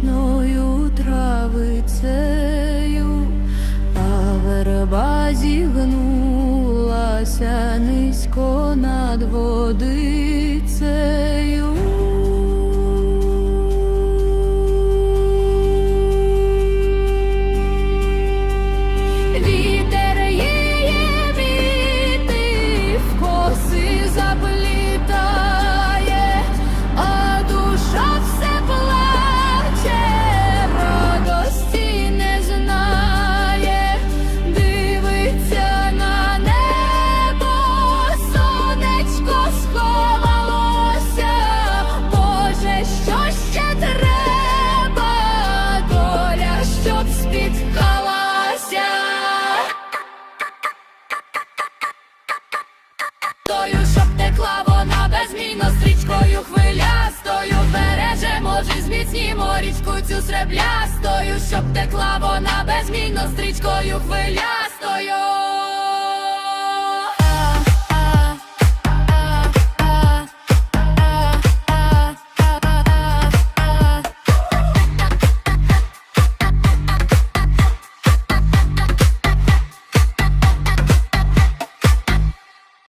пишною травицею, а верба зігнулася низько над водицею. Тою, щоб текла вона безмінно стрічкою хвилястою береже, може, зміцнімо річку цю среблястою, щоб текла вона безмінно стрічкою хвилястою.